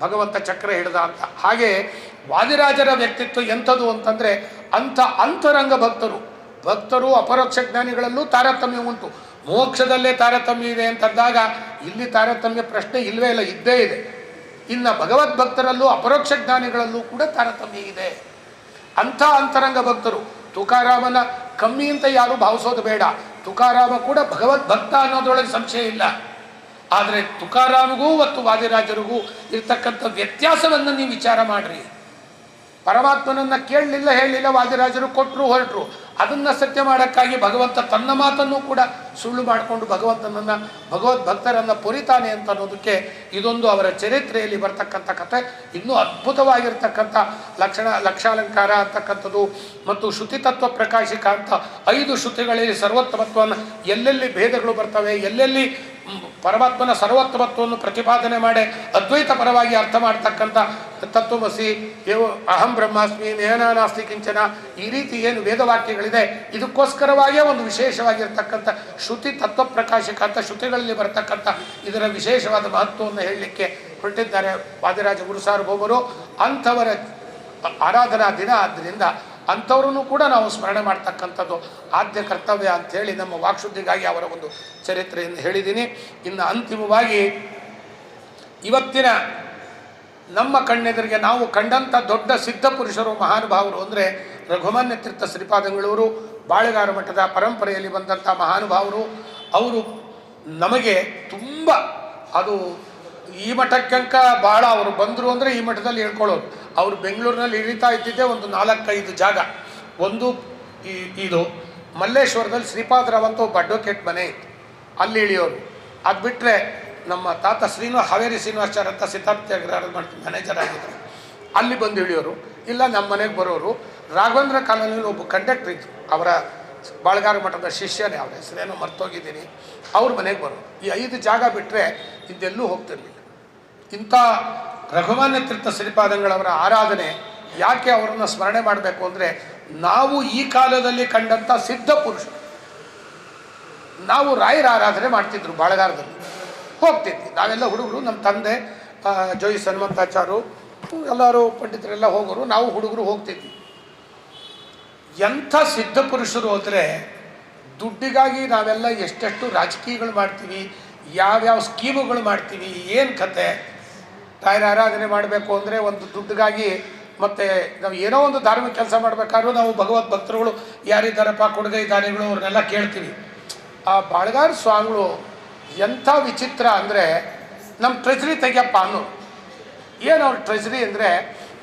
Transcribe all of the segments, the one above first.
ಭಗವಂತ ಚಕ್ರ ಹಿಡಿದ ಅಂತ. ಹಾಗೆ ವಾದಿರಾಜರ ವ್ಯಕ್ತಿತ್ವ ಎಂಥದ್ದು ಅಂತಂದರೆ ಅಂಥ ಅಂತರಂಗ ಭಕ್ತರು. ಭಕ್ತರು, ಅಪರೋಕ್ಷ ಜ್ಞಾನಿಗಳಲ್ಲೂ ತಾರತಮ್ಯ ಉಂಟು. ಮೋಕ್ಷದಲ್ಲೇ ತಾರತಮ್ಯ ಇದೆ ಅಂತಂದಾಗ ಇಲ್ಲಿ ತಾರತಮ್ಯ ಪ್ರಶ್ನೆ ಇಲ್ಲವೇ ಇಲ್ಲ, ಇದ್ದೇ ಇದೆ. ಇನ್ನು ಭಗವದ್ ಭಕ್ತರಲ್ಲೂ ಅಪರೋಕ್ಷ ಜ್ಞಾನಿಗಳಲ್ಲೂ ಕೂಡ ತಾರತಮ್ಯ ಇದೆ. ಅಂಥ ಅಂತರಂಗ ಭಕ್ತರು. ತುಕಾರಾಮನ ಕಮ್ಮಿ ಅಂತ ಯಾರು ಭಾವಿಸೋದು ಬೇಡ. ತುಕಾರಾಮ ಕೂಡ ಭಗವದ್ ಭಕ್ತ ಅನ್ನೋದ್ರೊಳಗೆ ಸಂಶಯ ಇಲ್ಲ. ಆದರೆ ತುಕಾರಾಮಗೂ ಮತ್ತು ವಾದಿರಾಜರಿಗೂ ಇರ್ತಕ್ಕಂಥ ವ್ಯತ್ಯಾಸವನ್ನು ನೀವು ವಿಚಾರ ಮಾಡಿರಿ. ಪರಮಾತ್ಮನನ್ನ ಕೇಳಲಿಲ್ಲ ಹೇಳಲಿಲ್ಲ ವಾದಿರಾಜರು ಕೊಟ್ಟರು ಹೊರಟರು. ಅದನ್ನು ಸತ್ಯ ಮಾಡೋಕ್ಕಾಗಿ ಭಗವಂತ ತನ್ನ ಮಾತನ್ನು ಕೂಡ ಸುಳ್ಳು ಮಾಡಿಕೊಂಡು ಭಗವಂತನನ್ನು, ಭಗವದ್ ಭಕ್ತರನ್ನು ಪೊರಿತಾನೆ ಅಂತ ಅನ್ನೋದಕ್ಕೆ ಇದೊಂದು ಅವರ ಚರಿತ್ರೆಯಲ್ಲಿ ಬರ್ತಕ್ಕಂಥ ಕಥೆ. ಇನ್ನೂ ಅದ್ಭುತವಾಗಿರ್ತಕ್ಕಂಥ ಲಕ್ಷಣ, ಲಕ್ಷಾಲಂಕಾರ ಅಂತಕ್ಕಂಥದ್ದು ಮತ್ತು ಶ್ರುತಿ ತತ್ವ ಪ್ರಕಾಶಿಕ ಅಂತ ಐದು ಶ್ರುತಿಗಳಲ್ಲಿ ಸರ್ವೋತ್ತಮತ್ವವನ್ನು ಎಲ್ಲೆಲ್ಲಿ ಭೇದಗಳು ಬರ್ತವೆ, ಎಲ್ಲೆಲ್ಲಿ ಪರಮಾತ್ಮನ ಸರ್ವೋತ್ತಮತ್ವವನ್ನು ಪ್ರತಿಪಾದನೆ ಮಾಡಿ ಅದ್ವೈತ ಪರವಾಗಿ ಅರ್ಥ ಮಾಡ್ತಕ್ಕಂಥ ತತ್ವಮಸಿ ಏವ ಅಹಂ ಬ್ರಹ್ಮಾಸ್ಮಿ ನೇನಾನಾಸ್ತಿ ಕಿಂಚನ, ಈ ರೀತಿ ಏನು ವೇದವಾಕ್ಯಗಳಿದೆ. ಇದಕ್ಕೋಸ್ಕರವಾಗಿಯೇ ಒಂದು ವಿಶೇಷವಾಗಿರ್ತಕ್ಕಂಥ ಶ್ರುತಿ ತತ್ವ ಪ್ರಕಾಶಕ ಅಂತ ಶ್ರುತಿಗಳಲ್ಲಿ ಬರ್ತಕ್ಕಂಥ ಇದರ ವಿಶೇಷವಾದ ಮಹತ್ವವನ್ನು ಹೇಳಲಿಕ್ಕೆ ಹೊರಟಿದ್ದಾರೆ ವಾದಿರಾಜ ಗುರುಸಾರ್ವಭೌಮರು. ಅಂಥವರ ಆರಾಧನಾ ದಿನ ಆದ್ದರಿಂದ ಅಂಥವ್ರನ್ನು ಕೂಡ ನಾವು ಸ್ಮರಣೆ ಮಾಡ್ತಕ್ಕಂಥದ್ದು ಆದ್ಯ ಕರ್ತವ್ಯ ಅಂಥೇಳಿ ನಮ್ಮ ವಾಕ್ಶುದ್ಧಿಗಾಗಿ ಅವರ ಒಂದು ಚರಿತ್ರೆಯನ್ನು ಹೇಳಿದ್ದೀನಿ. ಇನ್ನು ಅಂತಿಮವಾಗಿ ಇವತ್ತಿನ ನಮ್ಮ ಕಣ್ಣೆದುರಿಗೆ ನಾವು ಕಂಡಂಥ ದೊಡ್ಡ ಸಿದ್ಧ ಪುರುಷರು, ಮಹಾನುಭಾವರು ಅಂದರೆ ರಘುಮಾನ್ಯ ತೀರ್ಥ ಶ್ರೀಪಾದಂಗಳವರು ಬಾಳೆಗಾರ ಮಠದ ಪರಂಪರೆಯಲ್ಲಿ ಬಂದಂಥ ಮಹಾನುಭಾವರು. ಅವರು ನಮಗೆ ತುಂಬ ಅದು ಈ ಮಠಕ್ಕಂಕ ಭಾಳ ಅವರು ಬಂದರು ಅಂದರೆ ಈ ಮಠದಲ್ಲಿ ಹೇಳ್ಕೊಳ್ಳೋರು ಅವರು ಬೆಂಗಳೂರಿನಲ್ಲಿ ಇಳಿತಾ ಇದ್ದಿದ್ದೆ ಒಂದು ನಾಲ್ಕೈದು ಜಾಗ. ಒಂದು ಇದು ಮಲ್ಲೇಶ್ವರದಲ್ಲಿ ಶ್ರೀಪಾದರಾವ್ ಅಂತ ಒಬ್ಬ ಅಡ್ವೊಕೇಟ್ ಮನೆ ಇತ್ತು. ಅಲ್ಲಿ ಇಳಿಯೋರು. ಅದು ಬಿಟ್ಟರೆ ನಮ್ಮ ತಾತ ಶ್ರೀನಿವಾಸ ಹಾವೇರಿ ಶ್ರೀನಿವಾಸಾಚಾರ್ಯ ಅಂತ ಸಿದ್ಧಾರ್ಥಗ್ರಹ ಮಾಡ್ತೀನಿ ಮ್ಯಾನೇಜರ್ ಆಗಿದ್ದರು ಅಲ್ಲಿ ಬಂದು ಇಳಿಯೋರು. ಇಲ್ಲ ನಮ್ಮ ಮನೆಗೆ ಬರೋರು. ರಾಘವೇಂದ್ರ ಕಾಲೋನಿಯಲ್ಲಿ ಒಬ್ಬ ಕಂಡಕ್ಟರ್ ಇದ್ದರು ಅವರ ಬಾಳ್ಗಾರ ಮಠದ ಶಿಷ್ಯನೇ, ಅವರ ಹೆಸರೇನೋ ಮರ್ತೋಗಿದ್ದೀನಿ. ಅವ್ರ ಮನೆಗೆ ಬರೋರು. ಈ ಐದು ಜಾಗ ಬಿಟ್ಟರೆ ಇದೆಲ್ಲೂ ಹೋಗ್ತಿರ್ಲಿಲ್ಲ. ಇಂಥ ರಘುಮಾನ್ಯ ತೀರ್ಥ ಶ್ರೀಪಾದಂಗಳವರ ಆರಾಧನೆ ಯಾಕೆ ಅವರನ್ನು ಸ್ಮರಣೆ ಮಾಡಬೇಕು ಅಂದರೆ ನಾವು ಈ ಕಾಲದಲ್ಲಿ ಕಂಡಂಥ ಸಿದ್ಧ ಪುರುಷರು ನಾವು ರಾಯರ ಆರಾಧನೆ ಮಾಡ್ತಿದ್ರು ಬಾಳಗಾರದಲ್ಲಿ. ಹೋಗ್ತಿದ್ವಿ. ನಾವೆಲ್ಲ ಹುಡುಗರು, ನಮ್ಮ ತಂದೆ ಜೋಯಿಸ್ ಹನುಮಂತಾಚಾರು ಎಲ್ಲರೂ ಪಂಡಿತರೆಲ್ಲ ಹೋಗೋರು, ನಾವು ಹುಡುಗರು ಹೋಗ್ತಿದ್ವಿ. ಎಂಥ ಸಿದ್ಧ ಪುರುಷರು ಹೋದರೆ ದುಡ್ಡಿಗಾಗಿ ನಾವೆಲ್ಲ ಎಷ್ಟೆಷ್ಟು ರಾಜಕೀಯಗಳು ಮಾಡ್ತೀವಿ, ಯಾವ್ಯಾವ ಸ್ಕೀಮುಗಳು ಮಾಡ್ತೀವಿ, ಏನು ಕತೆ ರಾಯರ ಆರಾಧನೆ ಮಾಡಬೇಕು ಅಂದರೆ ಒಂದು ದುಡ್ಡಿಗಾಗಿ ಮತ್ತು ನಾವು ಏನೋ ಒಂದು ಧಾರ್ಮಿಕ ಕೆಲಸ ಮಾಡಬೇಕಾದ್ರೂ ನಾವು ಭಗವದ್ ಭಕ್ತರುಗಳು ಯಾರಿದ್ದಾರಪ್ಪ, ಕೊಡುಗೈ ದಾನಿಗಳು ಅವ್ರನ್ನೆಲ್ಲ ಕೇಳ್ತೀವಿ. ಆ ಬಾಳಗಾರ ಸ್ವಾಮಿಗಳು ಎಂಥ ವಿಚಿತ್ರ ಅಂದರೆ ನಮ್ಮ ಟ್ರೆಜರಿ ತೆಗಿಯಪ್ಪ ಅನ್ನು ಏನು ಅವ್ರ ಟ್ರೆಜರಿ ಅಂದರೆ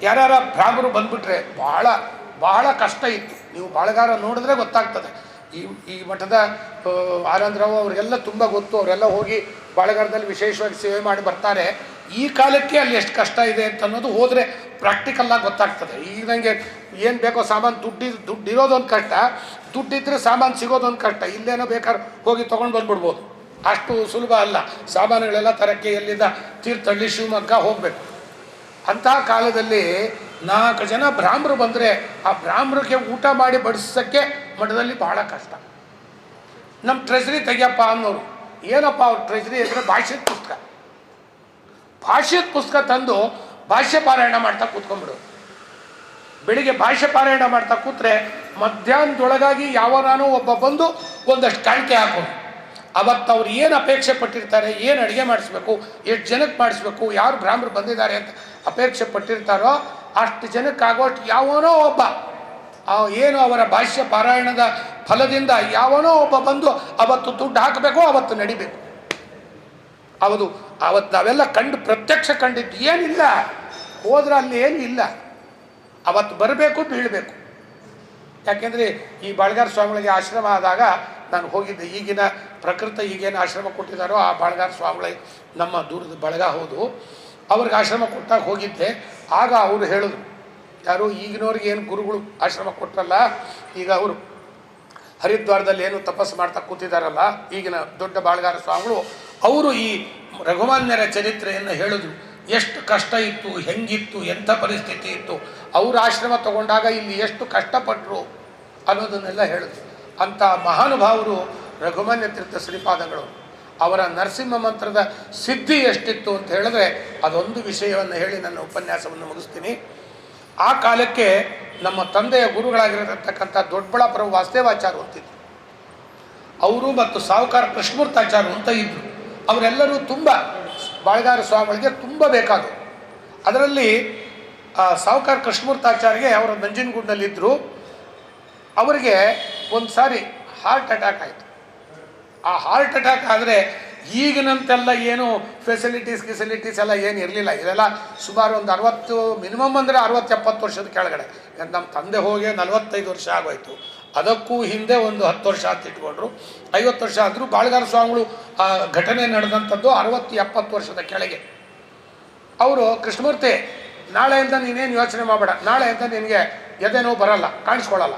ಯಾರ್ಯಾರ ಭ್ರಾಮರು ಬಂದುಬಿಟ್ರೆ ಭಾಳ ಭಾಳ ಕಷ್ಟ ಇತ್ತು. ನೀವು ಬಾಳ್ಗಾರ ನೋಡಿದ್ರೆ ಗೊತ್ತಾಗ್ತದೆ. ಈ ಈ ಮಠದ ಆನಂದರಾವ್ ಅವರಿಗೆಲ್ಲ ತುಂಬ ಗೊತ್ತು. ಅವರೆಲ್ಲ ಹೋಗಿ ಬಾಳೆಗಾರದಲ್ಲಿ ವಿಶೇಷವಾಗಿ ಸೇವೆ ಮಾಡಿ ಬರ್ತಾರೆ. ಈ ಕಾಲಕ್ಕೆ ಅಲ್ಲಿ ಎಷ್ಟು ಕಷ್ಟ ಇದೆ ಅಂತ ಅನ್ನೋದು ಹೋದರೆ ಪ್ರಾಕ್ಟಿಕಲ್ಲಾಗಿ ಗೊತ್ತಾಗ್ತದೆ. ಈಗ ನನಗೆ ಏನು ಬೇಕೋ ಸಾಮಾನು ದುಡ್ಡು ದುಡ್ಡು ಇರೋದೊಂದು ಕಷ್ಟ ದುಡ್ಡಿದ್ದರೆ ಸಾಮಾನು ಸಿಗೋದೊಂದು ಕಷ್ಟ, ಇಲ್ಲೇನೋ ಬೇಕಾದ್ರೆ ಹೋಗಿ ತೊಗೊಂಡು ಬಂದ್ಬಿಡ್ಬೋದು. ಅಷ್ಟು ಸುಲಭ ಅಲ್ಲ. ಸಾಮಾನುಗಳೆಲ್ಲ ತರಕ್ಕೆ ಎಲ್ಲಿಂದ ತೀರ್ಥಹಳ್ಳಿ, ಶಿವಮೊಗ್ಗ ಹೋಗಬೇಕು. ಅಂತಹ ಕಾಲದಲ್ಲಿ ನಾಲ್ಕು ಜನ ಬ್ರಾಹ್ಮರು ಬಂದರೆ ಆ ಬ್ರಾಹ್ಮರಿಗೆ ಊಟ ಮಾಡಿ ಬಡಿಸೋಕ್ಕೆ ಮಠದಲ್ಲಿ ಬಹಳ ಕಷ್ಟ. ನಮ್ಮ ಟ್ರೆಜರಿ ತೆಗಿಯಪ್ಪ ಅನ್ನೋರು. ಏನಪ್ಪ ಅವ್ರ ಟ್ರೆಜರಿ ಅಂದರೆ ಭಾಷೆ ಭಾಷ್ಯದ ಪುಸ್ತಕ ತಂದು ಭಾಷ್ಯ ಪಾರಾಯಣ ಮಾಡ್ತಾ ಕೂತ್ಕೊಂಡ್ಬಿಡು. ಬೆಳಿಗ್ಗೆ ಭಾಷ್ಯ ಪಾರಾಯಣ ಮಾಡ್ತಾ ಕೂತ್ರೆ ಮಧ್ಯಾಹ್ನದೊಳಗಾಗಿ ಯಾವನಾನೋ ಒಬ್ಬ ಬಂದು ಒಂದಷ್ಟು ಕಾಣಿಕೆ ಹಾಕೋದು ಅವತ್ತು ಅವ್ರು ಏನು ಅಪೇಕ್ಷೆ ಪಟ್ಟಿರ್ತಾರೆ, ಏನು ಅಡುಗೆ ಮಾಡಿಸ್ಬೇಕು, ಎಷ್ಟು ಜನಕ್ಕೆ ಮಾಡಿಸ್ಬೇಕು, ಯಾರು ಬ್ರಾಹ್ಮರು ಬಂದಿದ್ದಾರೆ ಅಂತ ಅಪೇಕ್ಷೆ ಪಟ್ಟಿರ್ತಾರೋ ಅಷ್ಟು ಜನಕ್ಕೆ ಆಗೋಷ್ಟು ಯಾವನೋ ಒಬ್ಬ ಏನು ಅವರ ಭಾಷ್ಯ ಪಾರಾಯಣದ ಫಲದಿಂದ ಯಾವನೋ ಒಬ್ಬ ಬಂದು ಅವತ್ತು ದುಡ್ಡು ಹಾಕಬೇಕು ಅವತ್ತು ನಡಿಬೇಕು. ಹೌದು. ಅವತ್ತು ನಾವೆಲ್ಲ ಕಂಡು ಪ್ರತ್ಯಕ್ಷ ಕಂಡಿದ್ದು ಏನಿಲ್ಲ. ಹೋದ್ರೆ ಅಲ್ಲಿ ಏನು ಇಲ್ಲ. ಅವತ್ತು ಬರಬೇಕು ಬೀಳಬೇಕು ಯಾಕೆಂದರೆ ಈ ಬಾಳ್ಗಾರ ಸ್ವಾಮಿಗಳಿಗೆ ಆಶ್ರಮ ಆದಾಗ ನಾನು ಹೋಗಿದ್ದೆ. ಈಗಿನ ಪ್ರಕೃತ ಈಗೇನು ಆಶ್ರಮ ಕೊಟ್ಟಿದ್ದಾರೋ ಆ ಬಾಳ್ಗಾರ ಸ್ವಾಮಿಗಳಿಗೆ ನಮ್ಮ ದೂರದ ಬಳಗ ಹೌದು. ಅವ್ರಿಗೆ ಆಶ್ರಮ ಕೊಟ್ಟಾಗ ಹೋಗಿದ್ದೆ. ಆಗ ಅವರು ಹೇಳಿದ್ರು. ಯಾರು ಈಗಿನವ್ರಿಗೆ ಏನು ಗುರುಗಳು ಆಶ್ರಮ ಕೊಟ್ಟರಲ್ಲ ಈಗ ಅವರು ಹರಿದ್ವಾರದಲ್ಲಿ ಏನು ತಪಸ್ಸು ಮಾಡ್ತಾ ಕೂತಿದ್ದಾರಲ್ಲ, ಈಗಿನ ದೊಡ್ಡ ಬಾಳ್ಗಾರ ಸ್ವಾಮಿಗಳು ಅವರು ಈ ರಘುಮಾನ್ಯರ ಚರಿತ್ರೆಯನ್ನು ಹೇಳಿದ್ರು ಎಷ್ಟು ಕಷ್ಟ ಇತ್ತು, ಹೆಂಗಿತ್ತು, ಎಂಥ ಪರಿಸ್ಥಿತಿ ಇತ್ತು, ಅವರ ಆಶ್ರಮ ತಗೊಂಡಾಗ ಇಲ್ಲಿ ಎಷ್ಟು ಕಷ್ಟಪಟ್ಟರು ಅನ್ನೋದನ್ನೆಲ್ಲ ಹೇಳಿದ್ರು ಅಂಥ ಮಹಾನುಭಾವರು ರಘುಮಾನ್ಯ ತೀರ್ಥ ಶ್ರೀಪಾದಗಳು ಅವರ ನರಸಿಂಹ ಮಂತ್ರದ ಸಿದ್ಧಿ ಎಷ್ಟಿತ್ತು ಅಂತ ಹೇಳಿದ್ರೆ ಅದೊಂದು ವಿಷಯವನ್ನು ಹೇಳಿ ನನ್ನ ಉಪನ್ಯಾಸವನ್ನು ಮುಗಿಸ್ತೀನಿ. ಆ ಕಾಲಕ್ಕೆ ನಮ್ಮ ತಂದೆಯ ಗುರುಗಳಾಗಿರತಕ್ಕಂಥ ದೊಡ್ಡಬಳ್ಳಾಪುರ ವಾಸುದೇವಾಚಾರ್ಯ ಅಂತಿದ್ರು ಅವರು ಮತ್ತು ಸಾಹುಕಾರ ಕೃಷ್ಣಮೂರ್ತಾಚಾರ್ಯ ಅಂತ ಇದ್ದರು ಅವರೆಲ್ಲರೂ ತುಂಬ ಬಾಳಗಾರ ಸ್ವಾಮಿಗಳಿಗೆ ತುಂಬ ಬೇಕಾದವು. ಅದರಲ್ಲಿ, ಆ ಸಾಹುಕಾರ ಕೃಷ್ಣಮೂರ್ತಾಚಾರ್ಯಗೆ ಅವರ ನಂಜನಗೂಡಿನಲ್ಲಿದ್ದರು ಅವರಿಗೆ ಒಂದು ಸಾರಿ ಹಾರ್ಟ್ ಅಟ್ಯಾಕ್ ಆಯಿತು. ಆ ಹಾರ್ಟ್ ಅಟ್ಯಾಕ್ ಆದರೆ ಈಗಿನಂತೆಲ್ಲ ಏನು ಫೆಸಿಲಿಟೀಸ್ ಫೆಸಿಲಿಟೀಸ್ ಎಲ್ಲ ಏನು ಇರಲಿಲ್ಲ. ಇದೆಲ್ಲ ಸುಮಾರು ಒಂದು ಅರವತ್ತು ಮಿನಿಮಮ್ ಅಂದರೆ ಅರವತ್ತು ಎಪ್ಪತ್ತು ವರ್ಷದ ಕೆಳಗಡೆ. ನಮ್ಮ ತಂದೆ ಹೋಗಿ ನಲವತ್ತೈದು ವರ್ಷ ಆಗೋಯ್ತು. ಅದಕ್ಕೂ ಹಿಂದೆ ಒಂದು ಹತ್ತು ವರ್ಷ ಅಂತ ಇಟ್ಕೊಂಡ್ರು. ಐವತ್ತು ವರ್ಷ ಆದರೂ ಬಾಳ್ಗಾರ ಸ್ವಾಮಿಗಳು ಆ ಘಟನೆ ನಡೆದಂಥದ್ದು ಅರವತ್ತು ಎಪ್ಪತ್ತು ವರ್ಷದ ಕೆಳಗೆ. ಅವರು, ಕೃಷ್ಣಮೂರ್ತಿ ನಾಳೆಯಿಂದ ನೀನೇನು ಯೋಚನೆ ಮಾಡಬೇಡ. ನಾಳೆಯಿಂದ ನಿನಗೆ ಎದೆನೋ ಬರಲ್ಲ ಕಾಣಿಸ್ಕೊಳ್ಳಲ್ಲ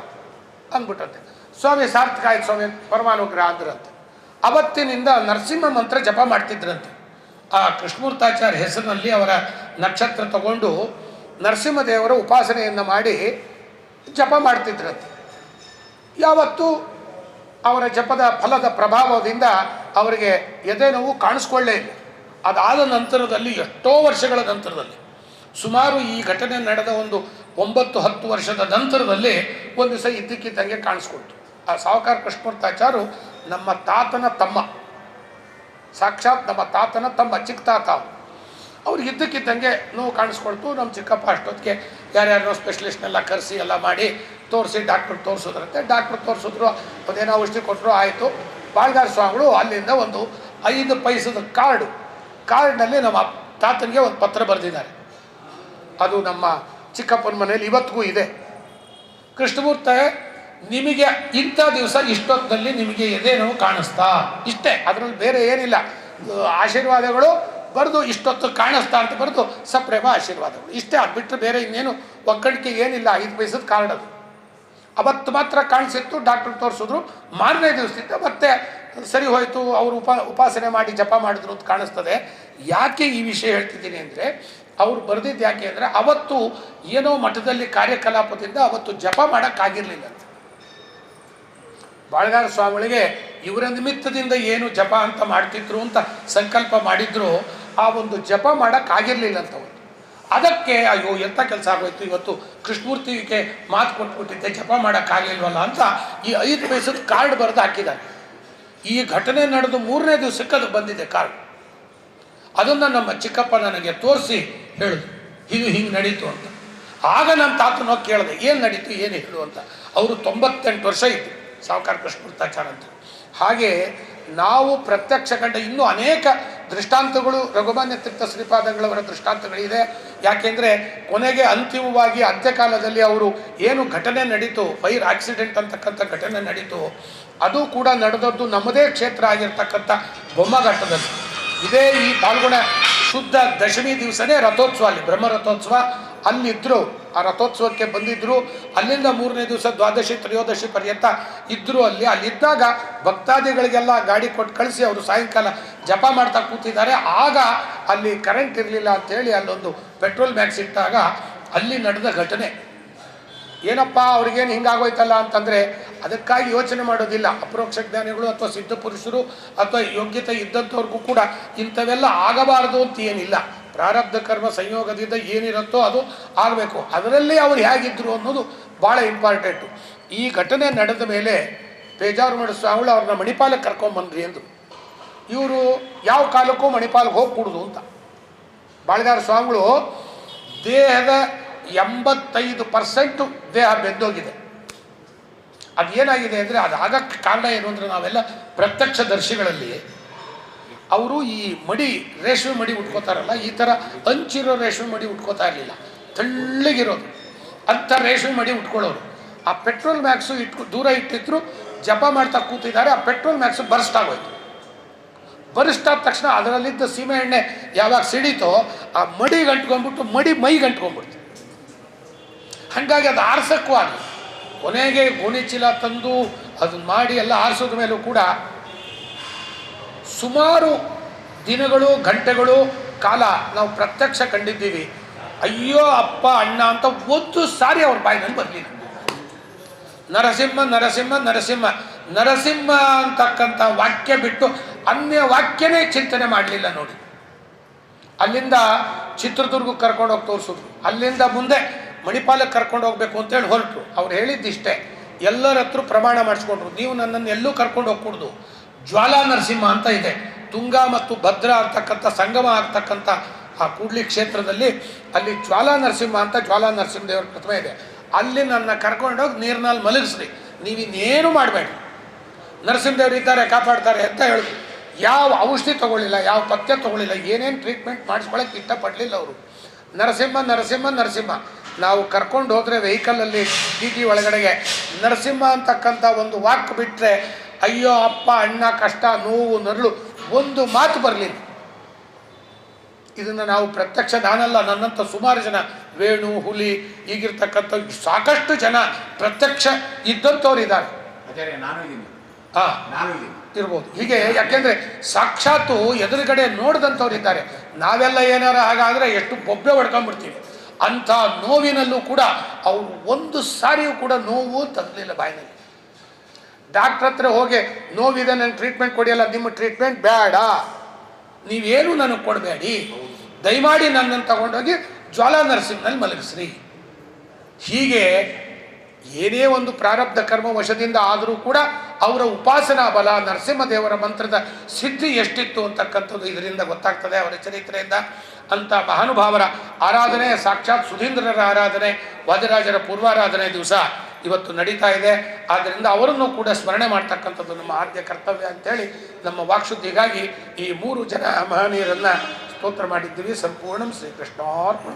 ಅಂದ್ಬಿಟ್ಟಂತೆ. ಸ್ವಾಮಿ, ಸಾರ್ಥಕ ಆಯ್ತು ಸ್ವಾಮಿ, ಪರಮಾನುಗ್ರಹ ಅಂದ್ರಂತೆ ಅವತ್ತಿನಿಂದ ನರಸಿಂಹ ಮಂತ್ರ ಜಪ ಮಾಡ್ತಿದ್ರಂತೆ. ಆ ಕೃಷ್ಣಮೂರ್ತಾಚಾರ್ಯ ಹೆಸರಿನಲ್ಲಿ ಅವರ ನಕ್ಷತ್ರ ತಗೊಂಡು ನರಸಿಂಹದೇವರ ಉಪಾಸನೆಯನ್ನು ಮಾಡಿ ಜಪ ಮಾಡ್ತಿದ್ರಂತೆ. ಯಾವತ್ತೂ ಅವರ ಜಪದ ಫಲದ ಪ್ರಭಾವದಿಂದ ಅವರಿಗೆ ಎದೆ ನೋವು ಕಾಣಿಸ್ಕೊಳ್ಳೇ ಇಲ್ಲ ಅದಾದ ನಂತರದಲ್ಲಿ ಎಷ್ಟೋ ವರ್ಷಗಳ ನಂತರದಲ್ಲಿ, ಸುಮಾರು ಈ ಘಟನೆ ನಡೆದ ಒಂದು ಒಂಬತ್ತು ಹತ್ತು ವರ್ಷದ ನಂತರದಲ್ಲಿ ಒಂದು ದಿವಸ ಇದ್ದಕ್ಕಿದ್ದಂಗೆ ಕಾಣಿಸ್ಕೊಳ್ತು ಆ ಸಾವುಕಾರ ಕೃಷ್ಣಮೂರ್ತಾಚಾರು ನಮ್ಮ ತಾತನ ತಮ್ಮ, ಸಾಕ್ಷಾತ್ ನಮ್ಮ ತಾತನ ತಮ್ಮ, ಚಿಕ್ಕ ತಾತ. ಅವ್ರಿಗೆ ಇದ್ದಕ್ಕಿದ್ದಂಗೆ ನೋವು ಕಾಣಿಸ್ಕೊಳ್ತು. ನಮ್ಮ ಚಿಕ್ಕಪ್ಪ ಅಷ್ಟೊತ್ತಿಗೆ ಯಾರ್ಯಾರೋ ಸ್ಪೆಷಲಿಸ್ಟ್ನೆಲ್ಲ ಕರೆಸಿ ಎಲ್ಲ ಮಾಡಿ ತೋರಿಸಿ ಡಾಕ್ಟ್ರು ತೋರಿಸಿದ್ರಂತೆ. ಡಾಕ್ಟ್ರು ತೋರಿಸಿದ್ರು, ಅದೇನೋ ಔಷಧಿ ಕೊಟ್ಟರು ಆಯಿತು. ಬಾಳ್ಗಾರ ಸ್ವಾಮಿಗಳು ಅಲ್ಲಿಂದ ಒಂದು ಐದು ಪೈಸದ ಕಾರ್ಡು ಕಾರ್ಡ್ನಲ್ಲಿ ನಮ್ಮ ತಾತನಿಗೆ ಒಂದು ಪತ್ರ ಬರೆದಿದ್ದಾರೆ. ಅದು ನಮ್ಮ ಚಿಕ್ಕಪ್ಪನ ಮನೆಯಲ್ಲಿ ಇವತ್ತಿಗೂ ಇದೆ. ಕೃಷ್ಣಮೂರ್ತ, ನಿಮಗೆ ಇಂಥ ದಿವಸ ಇಷ್ಟೊತ್ತಲ್ಲಿ ನಿಮಗೆ ಎದೇನೋ ಕಾಣಿಸ್ತಾ? ಇಷ್ಟೇ. ಅದರಲ್ಲಿ ಬೇರೆ ಏನಿಲ್ಲ. ಆಶೀರ್ವಾದಗಳು ಬರೆದು ಇಷ್ಟೊತ್ತು ಕಾಣಿಸ್ತಾ ಅಂತ ಬರೆದು ಸಪ್ರೇಮ ಆಶೀರ್ವಾದಗಳು. ಇಷ್ಟೇ ಅದು ಬಿಟ್ಟರೆ ಬೇರೆ ಇನ್ನೇನು ಒಕ್ಕಣಿಕೆ ಏನಿಲ್ಲ, ಐದು ಪೈಸದ ಕಾರ್ಡ್ ಅದು. ಅವತ್ತು ಮಾತ್ರ ಕಾಣಿಸಿತ್ತು, ಡಾಕ್ಟ್ರ್ ತೋರಿಸಿದ್ರು, ಮಾರನೇ ದಿವಸದಿಂದ ಮತ್ತೆ ಸರಿ ಹೋಯಿತು, ಅವರು ಉಪ, ಉಪಾಸನೆ ಮಾಡಿ ಜಪ ಮಾಡಿದ್ರು ಅಂತ ಕಾಣಿಸ್ತದೆ. ಯಾಕೆ ಈ ವಿಷಯ ಹೇಳ್ತಿದ್ದೀನಿ ಅಂದರೆ, ಅವ್ರು ಬರೆದಿದ್ದು ಯಾಕೆ ಅಂದರೆ, ಅವತ್ತು ಏನೋ ಮಠದಲ್ಲಿ ಕಾರ್ಯಕಲಾಪದಿಂದ ಅವತ್ತು ಜಪ ಮಾಡೋಕ್ಕಾಗಿರಲಿಲ್ಲ ಅಂತ. ಬಾಳಗಾರ ಸ್ವಾಮಿಗಳಿಗೆ ಇವರ ನಿಮಿತ್ತದಿಂದ ಏನು ಜಪ ಅಂತ ಮಾಡ್ತಿದ್ರು ಅಂತ ಸಂಕಲ್ಪ ಮಾಡಿದ್ರು ಆ ಒಂದು ಜಪ ಮಾಡೋಕ್ಕಾಗಿರಲಿಲ್ಲ ಅಂತ ಒಂದು ಅದಕ್ಕೆ, ಅಯ್ಯೋ ಎಂಥ ಕೆಲಸ ಆಗೋಯ್ತು? ಇವತ್ತು ಕೃಷ್ಣಮೂರ್ತಿಗೆ ಮಾತು ಕೊಟ್ಬಿಟ್ಟಿದ್ದೆ, ಜಪ ಮಾಡೋಕ್ಕಾಗಲಿಲ್ವಲ್ಲ ಅಂತ ಈ ಐದು ಪೈಸದ ಕಾರ್ಡ್ ಬರೆದು ಹಾಕಿದ್ದಾರೆ. ಈ ಘಟನೆ ನಡೆದು ಮೂರನೇ ದಿವಸಕ್ಕೆ ಅದು ಬಂದಿದೆ ಕಾರ್ಡ್. ಅದನ್ನು ನಮ್ಮ ಚಿಕ್ಕಪ್ಪ ನನಗೆ ತೋರಿಸಿ ಹೇಳಿದ್ರು ಇದು ಹಿಂಗೆ ನಡೀತು ಅಂತ. ಆಗ ನಮ್ಮ ತಾತನ ಕೇಳಿದೆ, ಏನು ನಡೀತು, ಏನು ಹೇಳು ಅಂತ. ಅವರು ತೊಂಬತ್ತೆಂಟು ವರ್ಷ ಇತ್ತು ಸಾವುಕಾರ ಕೃಷ್ಣಮೂರ್ತಾಚಾರ ಅಂತ. ಹಾಗೆ ನಾವು ಪ್ರತ್ಯಕ್ಷ ಕಂಡ ಇನ್ನೂ ಅನೇಕ ದೃಷ್ಟಾಂತಗಳು, ರಘುಮಾನ್ಯ ತೀರ್ಥ ಶ್ರೀಪಾದಂಗಳವರ ದೃಷ್ಟಾಂತಗಳಿದೆ. ಯಾಕೆಂದರೆ ಕೊನೆಗೆ ಅಂತಿಮವಾಗಿ ಅಂತ್ಯಕಾಲದಲ್ಲಿ ಅವರು ಏನು ಘಟನೆ ನಡೀತು, ಫೈರ್ ಆಕ್ಸಿಡೆಂಟ್ ಅಂತಕ್ಕಂಥ ಘಟನೆ ನಡೀತು, ಅದು ಕೂಡ ನಡೆದದ್ದು ನಮ್ಮದೇ ಕ್ಷೇತ್ರ ಆಗಿರ್ತಕ್ಕಂಥ ಬೊಮ್ಮಘಟ್ಟದಲ್ಲಿ. ಇದೇ ಈ ಪಾಲ್ಗುಣ ಶುದ್ಧ ದಶಮಿ ದಿವಸನೇ ರಥೋತ್ಸವ ಅಲ್ಲಿ ಬ್ರಹ್ಮ ರಥೋತ್ಸವ ಅಲ್ಲಿದ್ದರು ಆ ರಥೋತ್ಸವಕ್ಕೆ ಬಂದಿದ್ದರು ಅಲ್ಲಿಂದ ಮೂರನೇ ದಿವಸ ದ್ವಾದಶಿ, ತ್ರಯೋದಶಿ ಪರ್ಯಂತ ಇದ್ದರು ಅಲ್ಲಿ. ಅಲ್ಲಿದ್ದಾಗ ಭಕ್ತಾದಿಗಳಿಗೆಲ್ಲ ಗಾಡಿ ಕೊಟ್ಟು ಕಳಿಸಿ ಅವರು ಸಾಯಂಕಾಲ ಜಪ ಮಾಡ್ತಾ ಕೂತಿದ್ದಾರೆ. ಆಗ ಅಲ್ಲಿ ಕರೆಂಟ್ ಇರಲಿಲ್ಲ ಅಂತೇಳಿ ಅಲ್ಲೊಂದು ಪೆಟ್ರೋಲ್ ಮ್ಯಾಕ್ಸ್ ಇಟ್ಟಾಗ ಅಲ್ಲಿ ನಡೆದ ಘಟನೆ. ಏನಪ್ಪ, ಅವ್ರಿಗೇನು ಹಿಂಗಾಗೋಯ್ತಲ್ಲ ಅಂತಂದರೆ ಅದಕ್ಕಾಗಿ ಯೋಚನೆ ಮಾಡೋದಿಲ್ಲ. ಅಪರೋಕ್ಷ ಜ್ಞಾನಿಗಳು ಅಥವಾ ಸಿದ್ಧ ಪುರುಷರು ಅಥವಾ ಯೋಗ್ಯತೆ ಇದ್ದಂಥವ್ರಿಗೂ ಕೂಡ ಇಂಥವೆಲ್ಲ ಆಗಬಾರದು ಅಂತ ಏನಿಲ್ಲ. ಪ್ರಾರಬ್ಧ ಕರ್ಮ ಸಂಯೋಗದಿಂದ ಏನಿರುತ್ತೋ ಅದು ಆಗಬೇಕು. ಅದರಲ್ಲಿ ಅವ್ರು ಹೇಗಿದ್ದರು ಅನ್ನೋದು ಭಾಳ ಇಂಪಾರ್ಟೆಂಟು ಈ ಘಟನೆ ನಡೆದ ಮೇಲೆ ಪೇಜಾರು ಸ್ವಾಮಿಗಳು ಅವ್ರನ್ನ ಮಣಿಪಾಲಕ್ಕೆ ಕರ್ಕೊಂಬಂದ್ರಿ ಎಂದು ಇವರು ಯಾವ ಕಾಲಕ್ಕೂ ಮಣಿಪಾಲಕ್ಕೆ ಹೋಗ್ಕೂಡುದು ಅಂತ. ಬಾಳಿದಾರ ಸ್ವಾಮಿಗಳು ದೇಹದ ಎಂಬತ್ತೈದು ಪರ್ಸೆಂಟು ದೇಹ ಬೆದ್ದೋಗಿದೆ. ಅದೇನಾಗಿದೆ ಅಂದರೆ ಅದು ಆಗಕ್ಕೆ ಕಾರಣ ಏನು ಅಂದರೆ ನಾವೆಲ್ಲ ಪ್ರತ್ಯಕ್ಷ ದರ್ಶಿಗಳಲ್ಲಿ ಅವರು ಈ ಮಡಿ, ರೇಷ್ಮೆ ಮಡಿ ಉಟ್ಕೋತಾರಲ್ಲ, ಈ ಥರ ಹಂಚಿರೋ ರೇಷ್ಮೆ ಮಡಿ ಉಟ್ಕೋತಾ ಇರಲಿಲ್ಲ. ತಳ್ಳಗಿರೋದು. ಅಂಥ ರೇಷ್ಮೆ ಮಡಿ ಉಟ್ಕೊಳ್ಳೋರು. ಆ ಪೆಟ್ರೋಲ್ ಮ್ಯಾಕ್ಸು ಇಟ್ಕೊ, ದೂರ ಇಟ್ಟಿದ್ರು, ಜಪ ಮಾಡ್ತಾ ಕೂತಿದ್ದಾರೆ, ಆ ಪೆಟ್ರೋಲ್ ಮ್ಯಾಕ್ಸು ಬರ್ಸ್ಟ್ ಆಗೋಯ್ತು. ಬರಿಷ್ಠ ಆದ ತಕ್ಷಣ ಅದರಲ್ಲಿದ್ದ ಸೀಮೆ ಎಣ್ಣೆ ಯಾವಾಗ ಸಿಡಿತೋ, ಆ ಮಡಿ ಗಂಟ್ಕೊಂಡ್ಬಿಟ್ಟು ಮಡಿ ಮೈ ಗಂಟ್ಕೊಂಡ್ಬಿಡ್ತು. ಹಾಗಾಗಿ ಅದು ಆರಿಸೋಕ್ಕೂ ಆಗಲಿ ಕೊನೆಗೆ ಗೋಣಿಚೀಲ ತಂದು ಅದನ್ನ ಮಾಡಿ ಎಲ್ಲ ಆರಿಸೋದ ಮೇಲೂ ಕೂಡ ಸುಮಾರು ದಿನಗಳು, ಗಂಟೆಗಳು, ಕಾಲ ನಾವು ಪ್ರತ್ಯಕ್ಷ ಕಂಡಿದ್ದೀವಿ. ಅಯ್ಯೋ, ಅಪ್ಪ, ಅಣ್ಣ ಅಂತ ಒಂದು ಸಾರಿ ಅವ್ರ ಬಾಯಿನಲ್ಲಿ ಬರಲಿಲ್ಲ. ನರಸಿಂಹ ನರಸಿಂಹ ನರಸಿಂಹ. ನರಸಿಂಹ ಅಂತಕ್ಕಂಥ ವಾಕ್ಯ ಬಿಟ್ಟು ಅನ್ಯ ವಾಕ್ಯನೇ ಚಿಂತನೆ ಮಾಡಲಿಲ್ಲ ನೋಡಿ. ಅಲ್ಲಿಂದ ಚಿತ್ರದುರ್ಗಕ್ಕೆ ಕರ್ಕೊಂಡು ಹೋಗಿ ತೋರಿಸಿದ್ರು. ಅಲ್ಲಿಂದ ಮುಂದೆ ಮಣಿಪಾಲಕ್ಕೆ ಕರ್ಕೊಂಡು ಹೋಗ್ಬೇಕು ಅಂತೇಳಿ ಹೊರಟರು. ಅವ್ರು ಹೇಳಿದ್ದಿಷ್ಟೇ, ಎಲ್ಲರ ಹತ್ರ ಪ್ರಮಾಣ ಮಾಡಿಸ್ಕೊಂಡ್ರು. ನೀವು ನನ್ನನ್ನು ಎಲ್ಲೂ ಕರ್ಕೊಂಡು ಹೋಗ್ಕೂಡ್ದು ಜ್ವಾಲಾ ನರಸಿಂಹ ಅಂತ ಇದೆ. ತುಂಗಾ ಮತ್ತು ಭದ್ರಾ ಅಂತಕ್ಕಂಥ ಸಂಗಮ ಆಗ್ತಕ್ಕಂಥ ಆ ಕೂಡ್ಲಿ ಕ್ಷೇತ್ರದಲ್ಲಿ ಅಲ್ಲಿ ಜ್ವಾಲಾ ನರಸಿಂಹ ಅಂತ ಜ್ವಾಲಾ ನರಸಿಂಹದೇವರ ಪ್ರತಿಮೆ ಇದೆ. ಅಲ್ಲಿ ನನ್ನ ಕರ್ಕೊಂಡೋಗಿ ನೀರಿನಲ್ಲಿ ಮಲಗಿಸ್ರಿ. ನೀವಿನ್ನೇನು ಮಾಡಬೇಡಿ. ನರಸಿಂಹದೇವರು ಇದ್ದಾರೆ, ಕಾಪಾಡ್ತಾರೆ ಅಂತ ಹೇಳಿದ್ರು. ಯಾವ ಔಷಧಿ ತಗೊಳ್ಳಿಲ್ಲ, ಯಾವ ಪಥ್ಯ ತಗೊಳ್ಳಿಲ್ಲ, ಏನೇನು ಟ್ರೀಟ್ಮೆಂಟ್ ಮಾಡಿಸ್ಕೊಳಕ್ಕೆ ಇಷ್ಟಪಡಲಿಲ್ಲ ಅವರು. ನರಸಿಂಹ ನರಸಿಂಹ ನರಸಿಂಹ. ನಾವು ಕರ್ಕೊಂಡು ಹೋದರೆ ವೆಹಿಕಲಲ್ಲಿ ಟಿ ಟಿ ಒಳಗಡೆಗೆ ನರಸಿಂಹ ಅಂತಕ್ಕಂಥ ಒಂದು ವಾಕ್ ಬಿಟ್ಟರೆ ಅಯ್ಯೋ ಅಪ್ಪ ಅಣ್ಣ ಕಷ್ಟ ನೋವು ನರಳು ಒಂದು ಮಾತು ಬರಲಿಲ್ಲ ಇದನ್ನು ನಾವು ಪ್ರತ್ಯಕ್ಷ ನಾನಲ್ಲ ನನ್ನಂಥ ಸುಮಾರು ಜನ ವೇಣು ಹುಲಿ ಈಗಿರ್ತಕ್ಕಂಥ ಸಾಕಷ್ಟು ಜನ ಪ್ರತ್ಯಕ್ಷ ಇದ್ದಂಥವ್ರು ಇದ್ದಾರೆ. ಹಾಂ. ಇರ್ಬೋದು. ಹೀಗೆ ಯಾಕೆಂದ್ರೆ ಸಾಕ್ಷಾತ್ತು ಎದುರುಗಡೆ ನೋಡಿದಂಥವ್ರು ಇದ್ದಾರೆ. ನಾವೆಲ್ಲ ಏನಾರ ಹಾಗಾದ್ರೆ ಎಷ್ಟು ಬೊಬ್ಬೆ ಹೊಡ್ಕೊಂಡ್ಬಿಡ್ತೀವಿ. ಅಂಥ ನೋವಿನಲ್ಲೂ ಕೂಡ ಅವರು ಒಂದು ಸಾರಿಯೂ ಕೂಡ ನೋವು ತಂದಲಿಲ್ಲ ಬಾಯಿನಲ್ಲಿ. ಡಾಕ್ಟ್ರ್ ಹತ್ರ ಹೋಗಿ, ನೋವಿದೆ, ನನಗೆ ಟ್ರೀಟ್ಮೆಂಟ್ ಕೊಡಿಯಲ್ಲ, ನಿಮ್ಮ ಟ್ರೀಟ್ಮೆಂಟ್ ಬೇಡ. ನೀವೇನು ನನಗೆ ಕೊಡಬೇಡಿ? ದಯಮಾಡಿ ನನ್ನನ್ನು ತಗೊಂಡೋಗಿ ಜ್ವಾಲಾ ನರ್ಸಿಂಗ್ನಲ್ಲಿ ಮಲಗಿಸ್ರಿ. ಹೀಗೆ ಏನೇ ಒಂದು ಪ್ರಾರಬ್ಧ ಕರ್ಮ ವಶದಿಂದ ಆದರೂ ಕೂಡ ಅವರ ಉಪಾಸನಾ ಬಲ, ನರಸಿಂಹದೇವರ ಮಂತ್ರದ ಸಿದ್ಧಿ ಎಷ್ಟಿತ್ತು ಅಂತಕ್ಕಂಥದ್ದು ಇದರಿಂದ ಗೊತ್ತಾಗ್ತದೆ ಅವರ ಚರಿತ್ರೆಯಿಂದ. ಅಂಥ ಮಹಾನುಭಾವರ ಆರಾಧನೆ, ಸಾಕ್ಷಾತ್ ಸುಧೀಂದ್ರರ ಆರಾಧನೆ, ವಾದಿರಾಜರ ಪೂರ್ವಾರಾಧನೆ ದಿವಸ. ಇವತ್ತು ನಡೀತಾ ಇದೆ. ಆದ್ದರಿಂದ ಅವರನ್ನು ಕೂಡ ಸ್ಮರಣೆ ಮಾಡ್ತಕ್ಕಂಥದ್ದು ನಮ್ಮ ಆದ್ಯ ಕರ್ತವ್ಯ ಅಂತೇಳಿ ನಮ್ಮ ವಾಕ್ಶುದ್ಧಿಗಾಗಿ ಈ ಮೂರು ಜನ ಮಹನೀಯರನ್ನು ಸ್ತೋತ್ರ ಮಾಡಿದ್ದೀವಿ. ಸಂಪೂರ್ಣ ಶ್ರೀಕೃಷ್ಣಾರ್ಪಣ